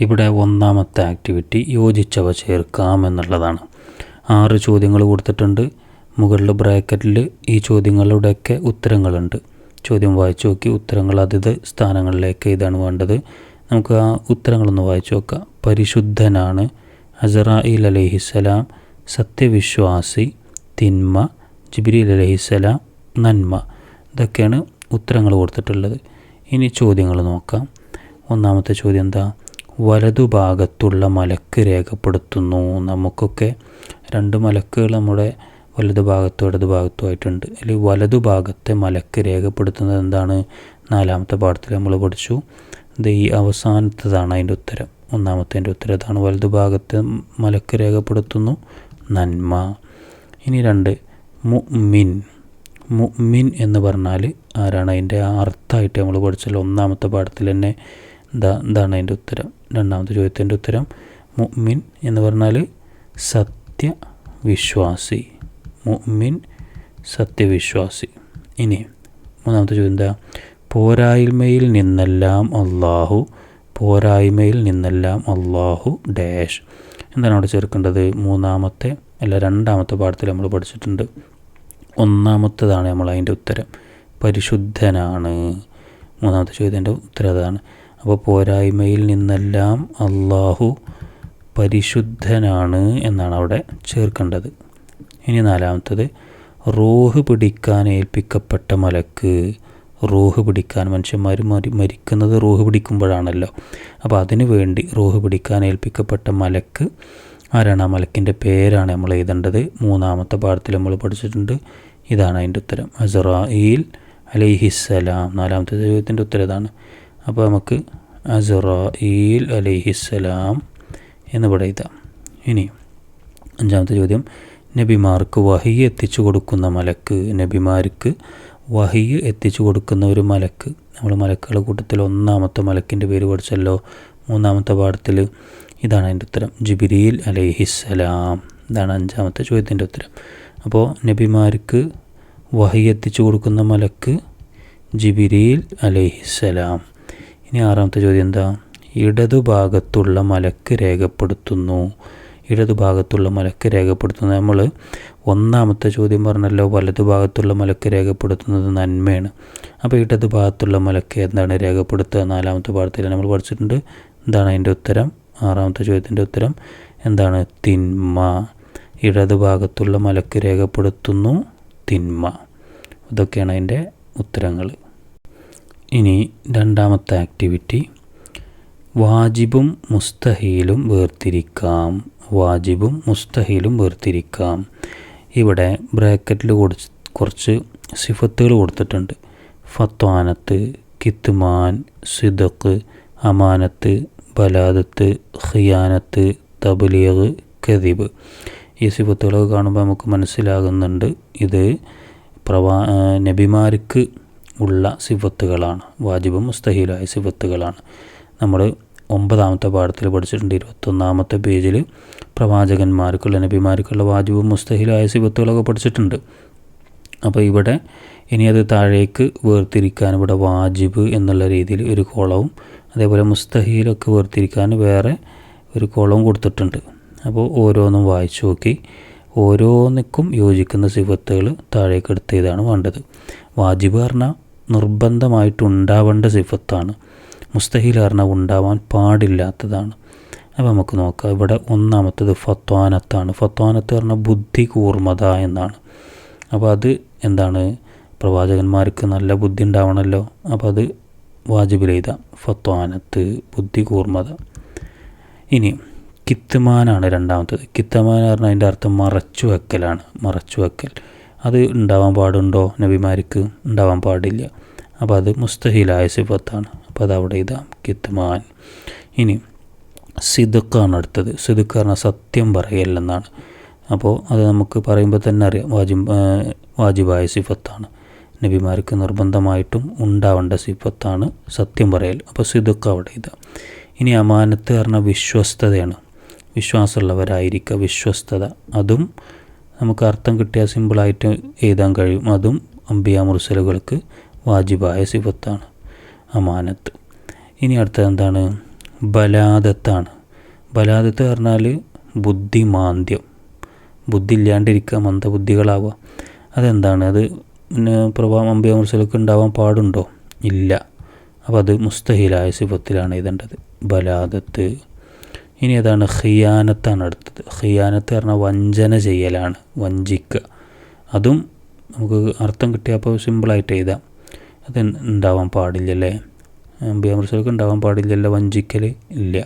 ഇവിടെ ഒന്നാമത്തെ ആക്ടിവിറ്റി യോജിച്ചവ ചേർക്കാം എന്നുള്ളതാണ്. ആറ് ചോദ്യങ്ങൾ കൊടുത്തിട്ടുണ്ട്. മുകളിൽ ബ്രാക്കറ്റിൽ ഈ ചോദ്യങ്ങളുടെയൊക്കെ ഉത്തരങ്ങളുണ്ട്. ചോദ്യം വായിച്ചു നോക്കി. ഉത്തരങ്ങൾ അതത് സ്ഥാനങ്ങളിലേക്ക് ഇതാണ് വേണ്ടത്. നമുക്ക് ആ ഉത്തരങ്ങളൊന്ന് വായിച്ചു നോക്കാം. പരിശുദ്ധനാണ് അസറായിൽ അലഹിസ്സലാം. സത്യവിശ്വാസി തിന്മ ജിബ്രീൽ അലഹിസ്സലാം നന്മ. ഇതൊക്കെയാണ് ഉത്തരങ്ങൾ കൊടുത്തിട്ടുള്ളത്. ഇനി ചോദ്യങ്ങൾ നോക്കാം. ഒന്നാമത്തെ ചോദ്യം എന്താ? വലതുഭാഗത്തുള്ള മലക്ക് രേഖപ്പെടുത്തുന്നു. നമുക്കൊക്കെ രണ്ട് മലക്കുകൾ നമ്മുടെ വലതുഭാഗത്തും ഇടതുഭാഗത്തും ആയിട്ടുണ്ട്. അതിൽ വലതുഭാഗത്തെ മലക്ക് രേഖപ്പെടുത്തുന്നത് എന്താണ്? നാലാമത്തെ പാഠത്തിൽ നമ്മൾ പഠിച്ചു. ഇത് ഈ അവസാനത്തതാണ് അതിന്റെ ഉത്തരം. ഒന്നാമത്തേന്റെ ഉത്തരം ഇതാണ്. വലതുഭാഗത്തെ മലക്ക് രേഖപ്പെടുത്തുന്നു. നന്മ. ഇനി രണ്ട്. മുഅ്മിൻ. മുഅ്മിൻ എന്ന് പറഞ്ഞാൽ ആരാണ്? അതിന്റെ അർത്ഥമായിട്ട് നമ്മൾ പഠിച്ചല്ലോ. ഒന്നാമത്തെ പാഠത്തിൽ തന്നെ എന്താ എന്താണ് അതിന്റെ ഉത്തരം. രണ്ടാമത്തെ ചോദ്യത്തിന്റെ ഉത്തരം മുഅ്മിൻ എന്ന് പറഞ്ഞാൽ സത്യവിശ്വാസി. മുഅ്മിൻ സത്യവിശ്വാസി. ഇനി മൂന്നാമത്തെ ചോദ്യം എന്താ? പോരായ്മയിൽ നിന്നെല്ലാം അള്ളാഹു പോരായ്മയിൽ നിന്നെല്ലാം അള്ളാഹു ഡാഷ് എന്താണ് അവിടെ ചേർക്കേണ്ടത്? മൂന്നാമത്തെ അല്ല രണ്ടാമത്തെ പാഠത്തിൽ നമ്മൾ പഠിച്ചിട്ടുണ്ട്. ഒന്നാമത്തേതാണ് നമ്മൾ അതിന്റെ ഉത്തരം. പരിശുദ്ധനാണ്. മൂന്നാമത്തെ ചോദ്യത്തിന്റെ ഉത്തരം അതാണ്. അപ്പോൾ പോരായ്മയിൽ നിന്നെല്ലാം അള്ളാഹു പരിശുദ്ധനാണ് എന്നാണ് അവിടെ ചേർക്കേണ്ടത്. ഇനി നാലാമത്തത് റൂഹ് പിടിക്കാൻ ഏൽപ്പിക്കപ്പെട്ട മലക്ക് റൂഹ് പിടിക്കാൻ മനുഷ്യന്മാർ മരി മരിക്കുന്നത് റൂഹ് പിടിക്കുമ്പോഴാണല്ലോ. അപ്പോൾ അതിനു വേണ്ടി റൂഹ് പിടിക്കാൻ ഏൽപ്പിക്കപ്പെട്ട മലക്ക് ആരാണ്? ആ മലക്കിന്റെ പേരാണ് നമ്മൾ എഴുതേണ്ടത്. മൂന്നാമത്തെ പാഠത്തിൽ നമ്മൾ പഠിച്ചിട്ടുണ്ട്. ഇതാണ് അതിന്റെ ഉത്തരം. അസറായിൽ അലൈഹിസ്സലാം. നാലാമത്തെ ചോദ്യത്തിന്റെ ഉത്തരം ഇതാണ്. അപ്പോൾ നമുക്ക് അസറായിൽ അലിഹിസ്സലാം എന്ന് പറയുതാം ഇനി അഞ്ചാമത്തെ ചോദ്യം. നബിമാർക്ക് വഹി എത്തിച്ചു കൊടുക്കുന്ന മലക്ക് നബിമാർക്ക് വഹി എത്തിച്ചു കൊടുക്കുന്ന ഒരു മലക്ക്. നമ്മൾ മലക്കുകളുടെ കൂട്ടത്തിൽ ഒന്നാമത്തെ മലക്കിന്റെ പേര് പഠിച്ചല്ലോ. മൂന്നാമത്തെ പാഠത്തിൽ ഇതാണ് അതിന്റെ ഉത്തരം. ജിബിരിയിൽ അലൈഹിസ്സലാം. ഇതാണ് അഞ്ചാമത്തെ ചോദ്യത്തിന്റെ ഉത്തരം. അപ്പോൾ നബിമാർക്ക് വഹി എത്തിച്ചു കൊടുക്കുന്ന മലക്ക് ജിബിരിയിൽ അലൈഹിസ്സലാം. ഇനി ആറാമത്തെ ചോദ്യം എന്താ? ഇടതുഭാഗത്തുള്ള മലക്ക് രേഖപ്പെടുത്തുന്നു. ഇടതുഭാഗത്തുള്ള മലക്ക് രേഖപ്പെടുത്തുന്നത് നമ്മൾ ഒന്നാമത്തെ ചോദ്യം പറഞ്ഞല്ലോ വലതുഭാഗത്തുള്ള മലക്ക് രേഖപ്പെടുത്തുന്നത് നന്മയാണ്. അപ്പോൾ ഇടതുഭാഗത്തുള്ള മലക്ക് എന്താണ് രേഖപ്പെടുത്തുക? നാലാമത്തെ ഭാഗത്തിൽ നമ്മൾ പഠിച്ചിട്ടുണ്ട്. എന്താണ് അതിന്റെ ഉത്തരം? ആറാമത്തെ ചോദ്യത്തിന്റെ ഉത്തരം എന്താണ്? തിന്മ. ഇടതുഭാഗത്തുള്ള മലക്ക് രേഖപ്പെടുത്തുന്നു തിന്മ. ഇതൊക്കെയാണ് അതിന്റെ ഉത്തരങ്ങൾ. ഇനി രണ്ടാമത്തെ ആക്ടിവിറ്റി വാജിബും മുസ്തഹീലും വേർതിരിക്കാം. വാജിബും മുസ്തഹീലും വേർതിരിക്കാം. ഇവിടെ ബ്രാക്കറ്റിൽ കൊടു കുറച്ച് സിഫത്തുകൾ കൊടുത്തിട്ടുണ്ട്. ഫത്വാനത്ത് കിത്തുമാൻ സിദക്ക് അമാനത്ത് ബലാദത്ത് ഖിയാനത്ത് തബലീഗ് കദിബ് ഈ സിഫത്തുകളൊക്കെ കാണുമ്പോൾ നമുക്ക് മനസ്സിലാകുന്നുണ്ട് ഇത് പ്രവാ നബിമാർക്ക് ഉള്ള സിഫത്തുകളാണ്. വാജിബും മുസ്തഹീലായ സിഫത്തുകളാണ്. നമ്മൾ ഒമ്പതാമത്തെ പാഠത്തിൽ പഠിച്ചിട്ടുണ്ട്. ഇരുപത്തൊന്നാമത്തെ പേജിൽ പ്രവാചകന്മാർക്കുള്ള നബിമാർക്കുള്ള വാജിബും മുസ്തഹിലായ സിഫത്തുകളൊക്കെ പഠിച്ചിട്ടുണ്ട്. അപ്പോൾ ഇവിടെ ഇനി അത് താഴേക്ക് വേർതിരിക്കാൻ ഇവിടെ വാജിബ് എന്നുള്ള രീതിയിൽ ഒരു കോളവും അതേപോലെ മുസ്തഹീലൊക്കെ വേർതിരിക്കാൻ വേറെ ഒരു കോളവും കൊടുത്തിട്ടുണ്ട്. അപ്പോൾ ഓരോന്നും വായിച്ചു നോക്കി. ഓരോന്നിക്കും യോജിക്കുന്ന സിഫത്തുകൾ താഴേക്ക് എടുത്ത് വേണ്ടത്. വാജിബ് പറഞ്ഞാൽ നിർബന്ധമായിട്ടുണ്ടാവേണ്ട സിഫത്താണ്. മുസ്തഹിൽ പറഞ്ഞാൽ ഉണ്ടാവാൻ പാടില്ലാത്തതാണ്. അപ്പോൾ നമുക്ക് നോക്കാം. ഇവിടെ ഒന്നാമത്തത് ഫത്വാനത്താണ്. ഫത്വാനത്ത് പറഞ്ഞ ബുദ്ധി കൂർമ്മത എന്നാണ്. അപ്പോൾ അത് എന്താണ്? പ്രവാചകന്മാർക്ക് നല്ല ബുദ്ധി ഉണ്ടാവണമല്ലോ അപ്പോൾ അത് വാജിബ് എഴുതാം. ഫത്വാനത്ത് ബുദ്ധി കൂർമ്മത ഇനി കിത്തുമാനാണ് രണ്ടാമത്തത്. കിത്തമാൻ പറഞ്ഞാൽ അതിന്റെ അർത്ഥം മറച്ചു വെക്കലാണ് മറച്ചു വെക്കൽ അത് ഉണ്ടാവാൻ പാടുണ്ടോ? നബിമാർക്ക് ഉണ്ടാവാൻ പാടില്ല. അപ്പോൾ അത് മുസ്തഹിലായ സിഫത്താണ്. അപ്പോൾ അത് അവിടെ ഇതാ കിത്തുമാൻ. ഇനി സിദുക്കാണ് അടുത്തത്. സിദുക്ക് പറഞ്ഞാൽ സത്യം പറയല്ലെന്നാണ്. അപ്പോൾ അത് നമുക്ക് പറയുമ്പോൾ തന്നെ അറിയാം. വാജിബ് വാജിബായ സിഫത്താണ്. നബിമാർക്ക് നിർബന്ധമായിട്ടും ഉണ്ടാവേണ്ട സിഫത്താണ് സത്യം പറയൽ. അപ്പോൾ സിദുക്ക് അവിടെ ഇതാ. ഇനി അമാനത്ത് പറഞ്ഞാൽ വിശ്വസ്തതയാണ്. വിശ്വാസമുള്ളവരായിരിക്കുക വിശ്വസ്തത. അതും നമുക്ക് അർത്ഥം കിട്ടിയാൽ സിമ്പിളായിട്ട് എഴുതാൻ കഴിയും. അതും അമ്പിയ മുർസലുകൾക്ക് വാജിബായ സിഫത്താണ്. അമാനത്ത്. ഇനി അടുത്തത് എന്താണ്? ബലാദത്താണ്. ബലാദത്ത് പറഞ്ഞാൽ ബുദ്ധിമാന്ദ്യം. ബുദ്ധി ഇല്ലാണ്ടിരിക്കുക മന്ദബുദ്ധികളാവുക. അതെന്താണ്? അത് പിന്നെ പ്രഭാവം അമ്പിയ മുർസലുകൾക്ക് ഉണ്ടാവാൻ പാടുണ്ടോ? ഇല്ല. അപ്പോൾ അത് മുസ്തഹിലായ സിഫത്തിലാണ് എഴുതേണ്ടത്. ബലാദത്ത് ഇനി ഏതാണ് ഖിയാനത്താണ് അടുത്തത്. ഖിയാനത്ത് പറഞ്ഞ വഞ്ചന ചെയ്യലാണ് വഞ്ചിക്കുക അതും നമുക്ക് അർത്ഥം കിട്ടിയപ്പോൾ സിമ്പിളായിട്ട് എഴുതാം. അത് ഉണ്ടാവാൻ പാടില്ലല്ലേ അമ്പിയ മുർസലൊക്കെ ഉണ്ടാവാൻ പാടില്ലല്ലോ വഞ്ചിക്കൽ ഇല്ല.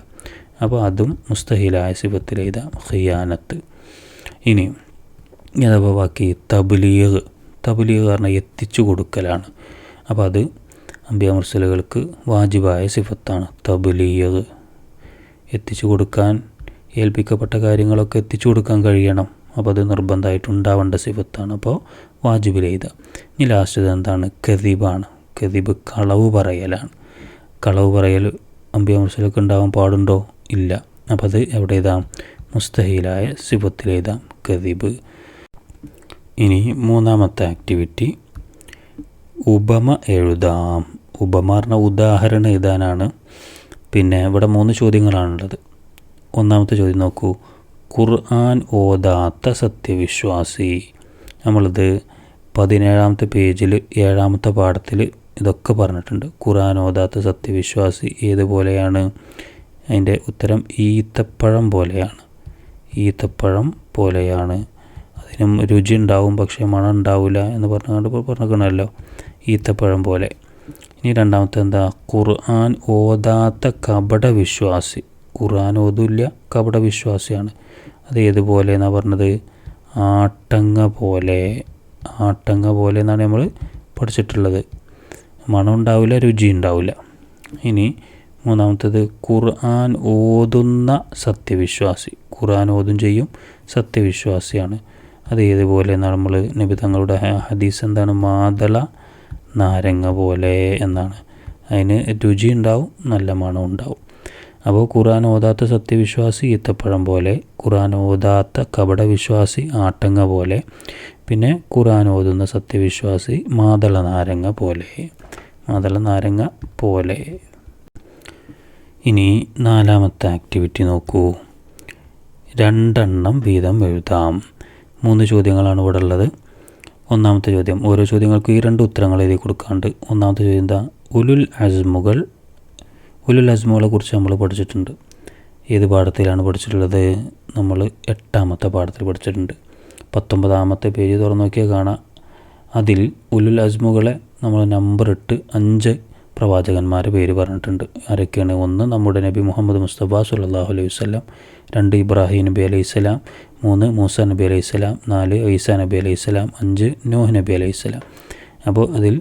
അപ്പോൾ അതും മുസ്തഹിലായ സിബത്തിൽ എഴുതാം ഖിയാനത്ത്. ഇനി അഥവാ ബാക്കി തബ്ലീഗ്. തബ്ലീഗ് പറഞ്ഞാൽ എത്തിച്ചു കൊടുക്കലാണ്. അപ്പോൾ അത് അമ്പിയ മുർസലുകൾക്ക് വാജിബായ സിഫത്താണ് തബ്ലീഗ്. എത്തിച്ചു കൊടുക്കാൻ ഏൽപ്പിക്കപ്പെട്ട കാര്യങ്ങളൊക്കെ എത്തിച്ചു കൊടുക്കാൻ കഴിയണം. അപ്പോൾ അത് നിർബന്ധമായിട്ട് ഉണ്ടാവേണ്ട സിഫത്താണ്. അപ്പോൾ വാജിബ് ചെയ്ത ഇനി ലാസ്റ്റ് എന്താണ്? കദീബാണ് കദീബ് കളവ് പറയലാണ്. കളവ് പറയൽ അമ്പിയ മുർസലൊക്കെ ഉണ്ടാവാൻ പാടുണ്ടോ? ഇല്ല. അപ്പോൾ അത് എവിടെ എഴുതാം? മുസ്തഹീലായ സിഫത്തിലെഴുതാം കതിബ്. ഇനി മൂന്നാമത്തെ ആക്ടിവിറ്റി ഉപമ എഴുതാം. ഉപമ പറഞ്ഞ ഉദാഹരണം എഴുതാനാണ്. പിന്നെ ഇവിടെ മൂന്ന് ചോദ്യങ്ങളാണുള്ളത്. ഒന്നാമത്തെ ചോദ്യം നോക്കൂ. ഖുർആൻ ഓതാത്ത സത്യവിശ്വാസി. നമ്മളിത് പതിനേഴാമത്തെ പേജിൽ ഏഴാമത്തെ പാഠത്തിൽ ഇതൊക്കെ പറഞ്ഞിട്ടുണ്ട്. ഖുർആൻ ഓതാത്ത സത്യവിശ്വാസി ഏതുപോലെയാണ്? അതിന്റെ ഉത്തരം ഈത്തപ്പഴം പോലെയാണ്. ഈത്തപ്പഴം പോലെയാണ്. അതിനും രുചി ഉണ്ടാവും പക്ഷേ മണം ഉണ്ടാവില്ല എന്ന് പറഞ്ഞുകൊണ്ട് പറഞ്ഞിരിക്കണമല്ലോ. ഈത്തപ്പഴം പോലെ. ഇനി രണ്ടാമത്തെ എന്താ? ഖുർആൻ ഓതാത്ത കപട വിശ്വാസി. ഖുർആൻ ഓതില്ല കപട വിശ്വാസിയാണ്. അത് ഏതുപോലെ എന്നാണ് പറഞ്ഞത്? ആട്ടങ്ങ പോലെ. ആട്ടങ്ങ പോലെ എന്നാണ് നമ്മൾ പഠിച്ചിട്ടുള്ളത്. മണം ഉണ്ടാവില്ല രുചി ഉണ്ടാവില്ല. ഇനി മൂന്നാമത്തേത് ഖുർആൻ ഓതുന്ന സത്യവിശ്വാസി. ഖുർആൻ ഓതും ചെയ്യും സത്യവിശ്വാസിയാണ്. അത് ഏതുപോലെ നമ്മൾ നബി തങ്ങളുടെ ഹദീസ് എന്താണ്? മാതള നാരങ്ങ പോലെ എന്നാണ്. അതിന് രുചി ഉണ്ടാവും നല്ല മണം ഉണ്ടാവും. അപ്പോൾ ഖുർആൻ ഓതാത്ത സത്യവിശ്വാസി ഈത്തപ്പഴം പോലെ ഖുർആൻ ഓതാത്ത കപട വിശ്വാസി ആട്ടങ്ങ പോലെ പിന്നെ ഖുർആൻ ഓതുന്ന സത്യവിശ്വാസി മാതള നാരങ്ങ പോലെ മാതള നാരങ്ങ പോലെ. ഇനി നാലാമത്തെ ആക്ടിവിറ്റി നോക്കൂ. രണ്ടെണ്ണം വീതം എഴുതാം. മൂന്ന് ചോദ്യങ്ങളാണ് ഇവിടെ ഉള്ളത്. ഒന്നാമത്തെ ചോദ്യം. ഓരോ ചോദ്യങ്ങൾക്കും ഈ രണ്ട് ഉത്തരങ്ങൾ എഴുതി കൊടുക്കാണ്ട് ഒന്നാമത്തെ ചോദ്യം എന്താ? ഉലുൽ അസ്മുകൾ ഉലുൽ അസ്മുകളെ കുറിച്ച് നമ്മൾ പഠിച്ചിട്ടുണ്ട്. ഏത് പാഠത്തിലാണ് പഠിച്ചിട്ടുള്ളത്? നമ്മൾ എട്ടാമത്തെ പാഠത്തിൽ പഠിച്ചിട്ടുണ്ട്. പത്തൊമ്പതാമത്തെ പേജ് തുറന്നു നോക്കിയാൽ കാണാം. അതിൽ ഉലുൽ അസ്മുകളെ നമ്മൾ നമ്പർ ഇട്ട് അഞ്ച് പ്രവാചകന്മാരെ പേര് പറഞ്ഞിട്ടുണ്ട്. ആരൊക്കെയാണ്? ഒന്ന് നമ്മുടെ നബി മുഹമ്മദ് മുസ്തഫ സുല്ലാഹു അലൈഹി വസ്ലാം രണ്ട് ഇബ്രാഹിം നബി അലൈഹി സ്വലാം മൂന്ന് മൂസ നബി അലൈഹി സ്വലാം നാല് ഈസ നബി അലൈഹി സ്വലാം അഞ്ച് നൂഹ് നബി അലൈഹി സ്വലാം. അപ്പോൾ അതിൽ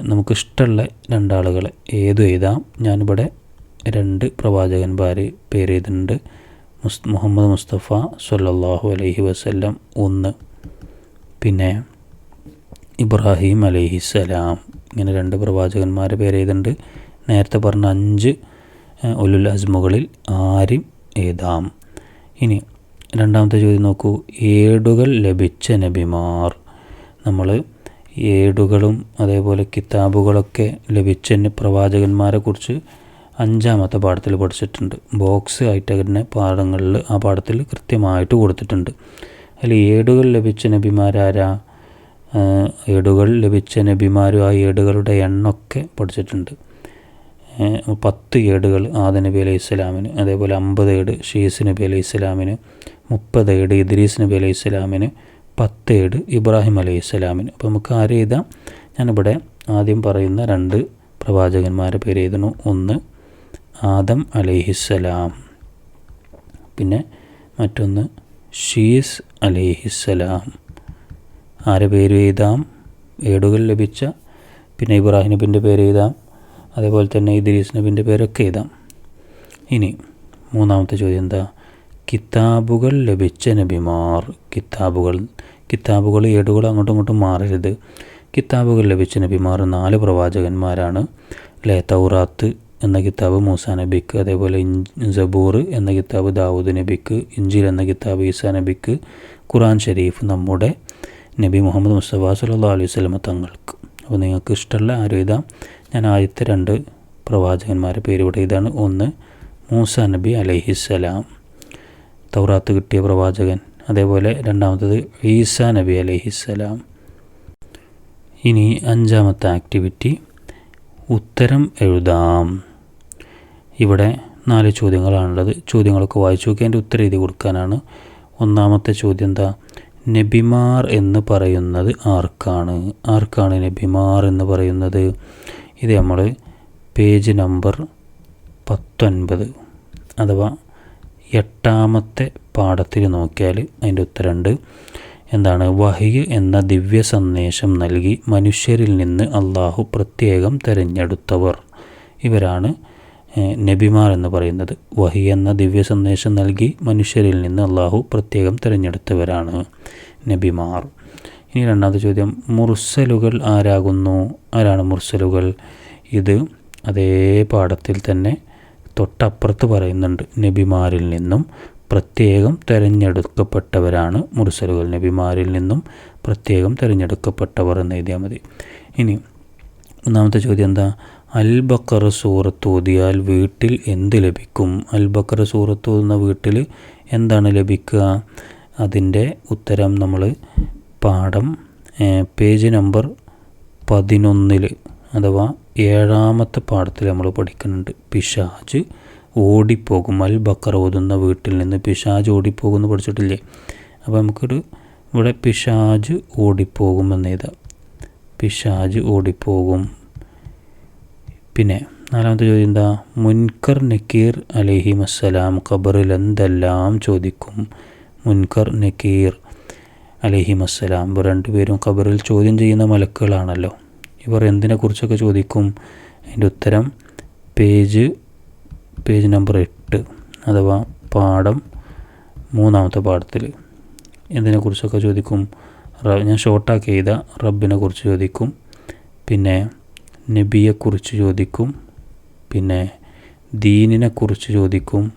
നമുക്കിഷ്ടമുള്ള രണ്ടാളുകൾ ഏതും എഴുതാം? ഞാനിവിടെ രണ്ട് പ്രവാചകന്മാർ പേര് എഴുതുന്നുണ്ട്. മുസ് മുഹമ്മദ് മുസ്തഫ സല്ലാഹു അലൈഹി വസ്ല്ലാം ഒന്ന്. പിന്നെ ഇബ്രാഹിം അലൈഹിസ്സലാം ഇങ്ങനെ രണ്ട് പ്രവാചകന്മാരെ പേര് എഴുതുന്നുണ്ട്. നേരത്തെ പറഞ്ഞ അഞ്ച് ഉലുൽ അസ്മുകളിൽ ആരും എഴുതാം. ഇനി രണ്ടാമത്തെ ചോദ്യം നോക്കൂ. ഏടുകൾ ലഭിച്ച നബിമാർ. നമ്മൾ ഏടുകളും അതേപോലെ കിതാബുകളൊക്കെ ലഭിച്ച പ്രവാചകന്മാരെ കുറിച്ച് അഞ്ചാമത്തെ പാഠത്തിൽ പഠിച്ചിട്ടുണ്ട്. ബോക്സ് ആയിട്ട് തന്നെ പാഠങ്ങളിൽ ആ പാഠത്തിൽ കൃത്യമായിട്ട് കൊടുത്തിട്ടുണ്ട്. അതിൽ ഏടുകൾ ലഭിച്ച നബിമാരാരാ? ഏടുകൾ ലഭിച്ച നബിമാരും ആ ഏടുകളുടെ എണ്ണമൊക്കെ പഠിച്ചിട്ടുണ്ട്. പത്ത് ഏടുകൾ ആദ നബി അലൈഹി ഇസ്ലാമിന് അതേപോലെ അമ്പത് ഏട് ഷീസ് നബി അലൈഹി ഇസ്ലാമിന് മുപ്പത് ഏട് ഇദ്രീസ് നബി അലൈഹി സ്വലാമിന് പത്ത് ഏട് ഇബ്രാഹിം അലൈഹി സ്വലാമിന്. അപ്പോൾ നമുക്ക് ആര് എഴുതാം? ഞാനിവിടെ ആദ്യം പറയുന്ന രണ്ട് പ്രവാചകന്മാരെ പേര് എഴുതുന്നു. ഒന്ന് ആദം അലൈഹിസ്സലാം പിന്നെ മറ്റൊന്ന് ഷീസ് അലൈഹിസ്സലാം ആരെ പേര് എഴുതാം? ഏടുകൾ ലഭിച്ച പിന്നെ ഇബ്രാഹിം നബിന്റെ പേര് എഴുതാം. അതേപോലെ തന്നെ ഇദ്രീസ് നബിന്റെ പേരൊക്കെ എഴുതാം. ഇനി മൂന്നാമത്തെ ചോദ്യം എന്താ? കിതാബുകൾ ലഭിച്ച നബിമാർ. കിതാബുകൾ കിതാബുകൾ ഏടുകൾ അങ്ങോട്ടും ഇങ്ങോട്ടും മാറരുത്. കിതാബുകൾ ലഭിച്ച നബിമാർ നാല് പ്രവാചകന്മാരാണ്. അല്ലേ? തൗറാത്ത് എന്ന കിതാബ് മൂസ നബിക്ക് അതേപോലെ ജബൂർ എന്ന കിതാബ് ദാവൂദ് നബിക്ക് ഇഞ്ചിൽ എന്ന കിതാബ് ഈസാ നബിക്ക് ഖുറാൻ ഷരീഫ് നമ്മുടെ നബി മുഹമ്മദ് മുസ്തഫ സല്ലാ അലൈഹി സ്വലമ തങ്ങൾക്ക്. അപ്പോൾ നിങ്ങൾക്ക് ഇഷ്ടമുള്ള ആരും എഴുതാം. ഞാൻ ആദ്യത്തെ രണ്ട് പ്രവാചകന്മാരുടെ പേര് ഇവിടെ ഇതാണ്. ഒന്ന് മൂസ നബി അലഹിസ്സലാം. തൗറാത്ത് കിട്ടിയ പ്രവാചകൻ. അതേപോലെ രണ്ടാമത്തത് ഈസാ നബി അലഹിസ്സലാം ഇനി അഞ്ചാമത്തെ ആക്ടിവിറ്റി ഉത്തരം എഴുതാം. ഇവിടെ നാല് ചോദ്യങ്ങളാണുള്ളത്. ചോദ്യങ്ങളൊക്കെ വായിച്ചു നോക്കി അതിന്റെ ഉത്തരം എഴുതി കൊടുക്കാനാണ്. ഒന്നാമത്തെ ചോദ്യം എന്താ? നബിമാർ എന്ന് പറയുന്നത് ആർക്കാണ്? ആർക്കാണ് നബിമാർ എന്ന് പറയുന്നത്? ഇത് നമ്മൾ പേജ് നമ്പർ പത്തൊൻപത്. അഥവാ എട്ടാമത്തെ പാഠത്തിൽ നോക്കിയാൽ അതിന്റെ ഉത്തരമുണ്ട്. എന്താണ്? വഹിയ് എന്ന ദിവ്യ സന്ദേശം നൽകി മനുഷ്യരിൽ നിന്ന് അള്ളാഹു പ്രത്യേകം തിരഞ്ഞെടുത്തവർ. ഇവരാണ് നബിമാർ എന്ന് പറയുന്നത്. വഹി എന്ന ദിവ്യ സന്ദേശം നൽകി മനുഷ്യരിൽ നിന്ന് അള്ളാഹു പ്രത്യേകം തിരഞ്ഞെടുത്തവരാണ് നബിമാർ. ഇനി രണ്ടാമത്തെ ചോദ്യം. മുർസലുകൾ ആരാകുന്നു? ആരാണ് മുർസലുകൾ? ഇത് അതേ പാഠത്തിൽ തന്നെ തൊട്ടപ്പുറത്ത് പറയുന്നുണ്ട് നബിമാരിൽ നിന്നും പ്രത്യേകം തിരഞ്ഞെടുക്കപ്പെട്ടവരാണ് മുർസലുകൾ. നബിമാരിൽ നിന്നും പ്രത്യേകം തിരഞ്ഞെടുക്കപ്പെട്ടവർ എന്ന് എഴുതിയാൽ മതി. ഇനി ഒന്നാമത്തെ ചോദ്യം എന്താ? അൽ ബക്കർ സൂറത്ത് ഓതിയാൽ വീട്ടിൽ എന്ത് ലഭിക്കും? അൽ ബക്കർ സൂറത്ത് ഓതുന്ന വീട്ടിൽ എന്താണ് ലഭിക്കുക? അതിന്റെ ഉത്തരം നമ്മൾ പാഠം പേജ് നമ്പർ പതിനൊന്നിൽ അഥവാ ഏഴാമത്തെ പാഠത്തിൽ നമ്മൾ പഠിക്കുന്നുണ്ട്. പിശാജ് ഓടിപ്പോകും. അൽ ബക്കർ ഓതുന്ന വീട്ടിൽ നിന്ന് പിശാജ് ഓടിപ്പോകുമെന്ന് പഠിച്ചിട്ടില്ലേ? അപ്പോൾ നമുക്കൊരു ഇവിടെ പിശാജ് ഓടിപ്പോകും എന്നെഴുതാം പിശാജ് ഓടിപ്പോകും. പിന്നെ നാലാമത്തെ ചോദ്യം എന്താ? മുൻകർ നക്കീർ അലഹി അസ്സലാം ഖബറിൽ എന്തെല്ലാം ചോദിക്കും? മുൻകർ നക്കീർ അലഹി അസ്സലാം രണ്ടുപേരും ഖബറിൽ ചോദ്യം ചെയ്യുന്ന മലക്കുകളാണല്ലോ. ഇവർ എന്തിനെക്കുറിച്ചൊക്കെ ചോദിക്കും? അതിന്റെ ഉത്തരം പേജ് പേജ് നമ്പർ എട്ട് അഥവാ പാഠം മൂന്നാമത്തെ പാഠത്തിൽ എന്തിനെക്കുറിച്ചൊക്കെ ചോദിക്കും? ഞാൻ ഷോർട്ടാക്കി ചെയ്ത റബ്ബിനെ കുറിച്ച് ചോദിക്കും. പിന്നെ നബിയെക്കുറിച്ച് ചോദിക്കും. പിന്നെ ദീനിനെക്കുറിച്ച് ചോദിക്കും.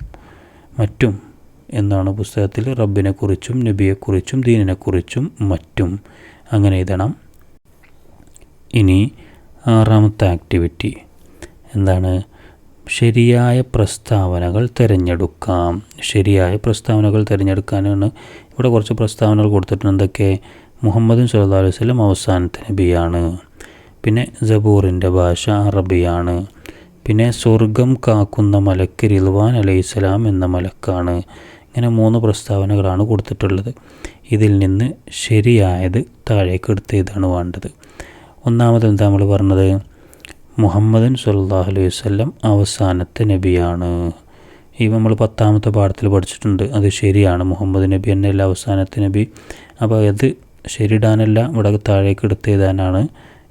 മറ്റും എന്നാണ് പുസ്തകത്തിൽ. റബ്ബിനെക്കുറിച്ചും നബിയെക്കുറിച്ചും ദീനിനെക്കുറിച്ചും മറ്റും. അങ്ങനെ എഴുതണം. ഇനി ആറാമത്തെ ആക്ടിവിറ്റി എന്താണ്? ശരിയായ പ്രസ്താവനകൾ തിരഞ്ഞെടുക്കാം. ശരിയായ പ്രസ്താവനകൾ തിരഞ്ഞെടുക്കാനാണ് ഇവിടെ കുറച്ച് പ്രസ്താവനകൾ കൊടുത്തിട്ടുണ്ട്. എന്തൊക്കെ? മുഹമ്മദ് സല്ലാ അലൈഹി സ്വലം അവസാനത്തെ നബിയാണ്. പിന്നെ ജബൂറിന്റെ ഭാഷ അറബിയാണ്. പിന്നെ സ്വർഗം കാക്കുന്ന മലക്ക് റിൽവാൻ അലൈഹിസ്സലാം എന്ന മലക്കാണ്. ഇങ്ങനെ മൂന്ന് പ്രസ്താവനകളാണ് കൊടുത്തിട്ടുള്ളത്. ഇതിൽ നിന്ന് ശരിയായത് താഴേക്ക് എടുത്ത് ഇതാണ് വേണ്ടത്. ഒന്നാമത് നമ്മൾ പറഞ്ഞത്? മുഹമ്മദൻ സല്ലാഹു അലൈഹി വല്ലം അവസാനത്തെ നബിയാണ്. ഈ നമ്മൾ പത്താമത്തെ പാഠത്തിൽ പഠിച്ചിട്ടുണ്ട്. അത് ശരിയാണ്. മുഹമ്മദ് നബി എന്നല്ല അവസാനത്തെ നബി. അപ്പോൾ അത് ശരിയിടാനല്ല ഇവിടെ താഴേക്ക് എടുത്ത് എഴുതാനാണ്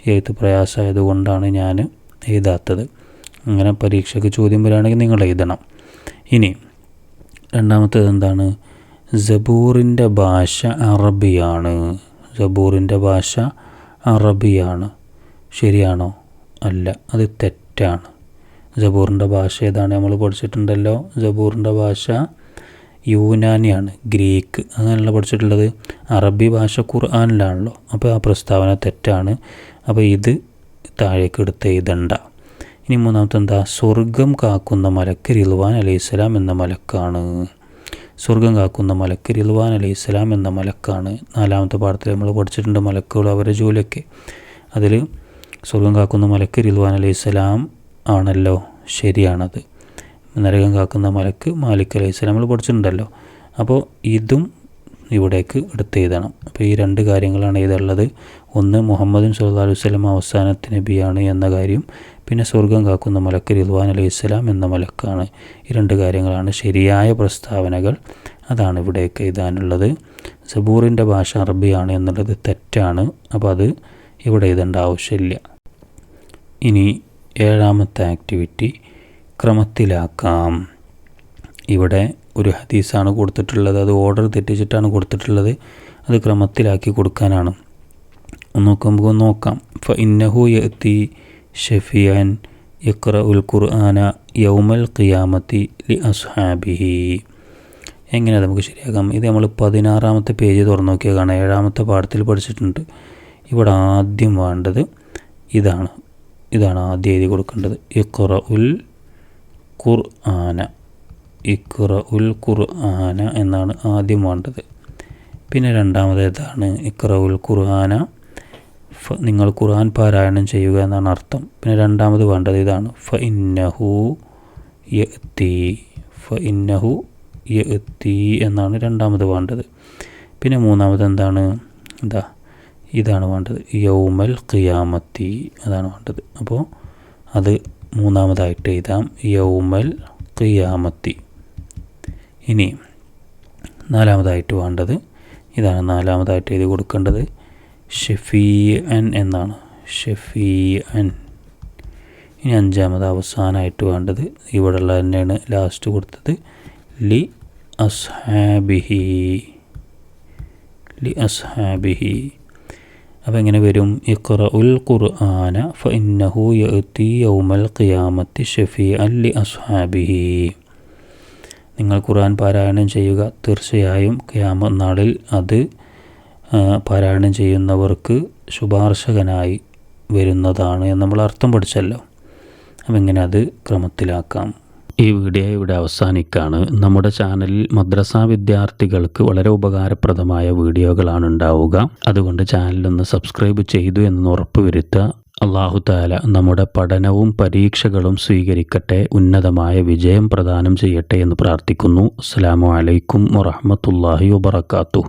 എഴുത്ത് പ്രയാസമായത് കൊണ്ടാണ് ഞാൻ എഴുതാത്തത്. അങ്ങനെ പരീക്ഷയ്ക്ക് ചോദ്യം വരികയാണെങ്കിൽ നിങ്ങൾ എഴുതണം. ഇനി രണ്ടാമത്തേത് എന്താണ്? ജബൂറിന്റെ ഭാഷ അറബിയാണ്. ജബൂറിന്റെ ഭാഷ അറബിയാണ്. ശരിയാണോ? അല്ല അത് തെറ്റാണ്. ജബൂറിന്റെ ഭാഷ ഏതാണ്? നമ്മൾ പഠിച്ചിട്ടുണ്ടല്ലോ. ജബൂറിന്റെ ഭാഷ യൂനാനിയാണ് ഗ്രീക്ക്. അങ്ങനെയല്ല പഠിച്ചിട്ടുള്ളത്. അറബി ഭാഷ ഖുർആാനിലാണല്ലോ. അപ്പോൾ ആ പ്രസ്താവന തെറ്റാണ്. അപ്പോൾ ഇത് താഴേക്ക് എടുത്ത് എഴുതണ്ട. ഇനി മൂന്നാമത്തെ എന്താ സ്വർഗം കാക്കുന്ന മലക്ക് റിൽവാൻ അലൈഹിസ്സലാം എന്ന മലക്കാണ്. സ്വർഗം കാക്കുന്ന മലക്ക് റിൽവാൻ അലി ഇസ്ലാം എന്ന മലക്കാണ് നാലാമത്തെ പാഠത്തിൽ നമ്മൾ പഠിച്ചിട്ടുണ്ട് മലക്കുകൾ അവരുടെ ജോലിയൊക്കെ. അതിൽ സ്വർഗം കാക്കുന്ന മലക്ക് റിൽവാൻ അലി ഇസ്ലാം ആണല്ലോ ശരിയാണത്. നരകം കാക്കുന്ന മലക്ക് മാലിക് അലൈഹിസ്സലാം നമ്മൾ പഠിച്ചിട്ടുണ്ടല്ലോ. അപ്പോൾ ഇതും ഇവിടേക്ക് എടുത്ത് എഴുതണം അപ്പോൾ ഈ രണ്ട് കാര്യങ്ങളാണ് എഴുതുള്ളത് ഒന്ന് മുഹമ്മദ് സല്ലാ അലൈഹി അവസാനത്തിന് അവസാനത്തെ നബിയാണ് എന്ന കാര്യം. പിന്നെ സ്വർഗം കാക്കുന്ന മലക്ക് റിദ്വാൻ അലൈഹി ഇസ്ലാം എന്ന മലക്കാണ്. ഈ രണ്ട് കാര്യങ്ങളാണ് ശരിയായ പ്രസ്താവനകൾ. അതാണ് ഇവിടേക്ക് എഴുതാനുള്ളത്. സബൂറിന്റെ ഭാഷ അറബിയാണ് എന്നുള്ളത് തെറ്റാണ്. അപ്പോൾ അത് ഇവിടെ എഴുതേണ്ട ആവശ്യമില്ല. ഇനി ഏഴാമത്തെ ആക്ടിവിറ്റി ക്രമത്തിലാക്കാം. ഇവിടെ ഒരു ഹദീസാണ് കൊടുത്തിട്ടുള്ളത്. അത് ഓർഡർ തെറ്റിച്ചിട്ടാണ് കൊടുത്തിട്ടുള്ളത്. അത് ക്രമത്തിലാക്കി കൊടുക്കാനാണ്. നോക്കുമ്പോൾ നോക്കാം. ഇന്നഹു യത്തി ഷഫിയാൻ ഇക്ര ഉൽ ഖുർആന യൗമൽ ഖിയാമത്തി ലി അസ്ഹാബിഹി. എങ്ങനെ നമുക്ക് ശരിയാക്കാം? ഇത് നമ്മൾ പതിനാറാമത്തെ പേജ് തുറന്നു നോക്കിയാൽ കാണാം. ഏഴാമത്തെ പാഠത്തിൽ പഠിച്ചിട്ടുണ്ട്. ഇവിടെ ആദ്യം വേണ്ടത് ഇതാണ്. ഇതാണ് ആദ്യം എഴുതി കൊടുക്കേണ്ടത്. ഇക്ര ഉൽ ഖുർആന. ഇക്ര ഉൽ ഖുർആന എന്നാണ് ആദ്യം വേണ്ടത്. പിന്നെ രണ്ടാമത് ഇതാണ് ഇക്ര ഉൽ ഖുർആന നിങ്ങൾ ഖുർആൻ പാരായണം ചെയ്യുക എന്നാണ് അർത്ഥം. പിന്നെ രണ്ടാമത് വേണ്ടത് ഇതാണ്. ഫ ഇന്നഹു യത്തി ഫ ഇന്നഹു യത്തി എന്നാണ് രണ്ടാമത് വേണ്ടത്. പിന്നെ മൂന്നാമത് എന്താണ്? എന്താ? ഇതാണ് വേണ്ടത്. യൗമൽ ഖിയാമത്തി അതാണ് വേണ്ടത്. അപ്പോൾ അത് മൂന്നാമതായിട്ട് എഴുതാം. യൗമൽ ഖിയാമത്തി. ഇനി നാലാമതായിട്ട് വേണ്ടത് ഇതാണ് നാലാമതായിട്ട് എഴുതി കൊടുക്കേണ്ടത്. ഷെഫീ അൻ എന്നാണ്. ഷെഫീ അൻ ഇനി അഞ്ചാമത് അവസാനമായിട്ട് വേണ്ടത് ഇവിടെയുള്ള തന്നെയാണ് ലാസ്റ്റ് കൊടുത്തത്. ലി അസ്ഹാബിഹി. ലി അസ്ഹാബിഹി. അപ്പോൾ എങ്ങനെ വരും? ഇഖ്റ ഉൽ ഖുർആന ഫഇന്നഹു ഇന്നഹു യഅതി യൗമൽ ഖിയാമത്തി ഷഫീ ലി അസ്ഹാബിഹി. നിങ്ങൾ ഖുർആൻ പാരായണം ചെയ്യുക. തീർച്ചയായും ഖിയാമ നാളിൽ അത് പാരായണം ചെയ്യുന്നവർക്ക് ശുപാർശകനായി വരുന്നതാണ് എന്ന് നമ്മൾ അർത്ഥം പഠിച്ചല്ലോ. അപ്പം ഇങ്ങനെ അത് ക്രമത്തിലാക്കാം. ഈ വീഡിയോ ഇവിടെ അവസാനിക്കുകയാണ് നമ്മുടെ ചാനലിൽ മദ്രസ വിദ്യാർത്ഥികൾക്ക് വളരെ ഉപകാരപ്രദമായ വീഡിയോകളാണ് ഉണ്ടാവുക. അതുകൊണ്ട് ചാനലൊന്ന് സബ്സ്ക്രൈബ് ചെയ്തു എന്ന് ഉറപ്പുവരുത്തുക. അള്ളാഹു താല നമ്മുടെ പഠനവും പരീക്ഷകളും സ്വീകരിക്കട്ടെ. ഉന്നതമായ വിജയം പ്രദാനം ചെയ്യട്ടെ എന്ന് പ്രാർത്ഥിക്കുന്നു. അസ്സാം വലൈക്കും വറഹമത്തല്ലാഹി വബർക്കാത്തു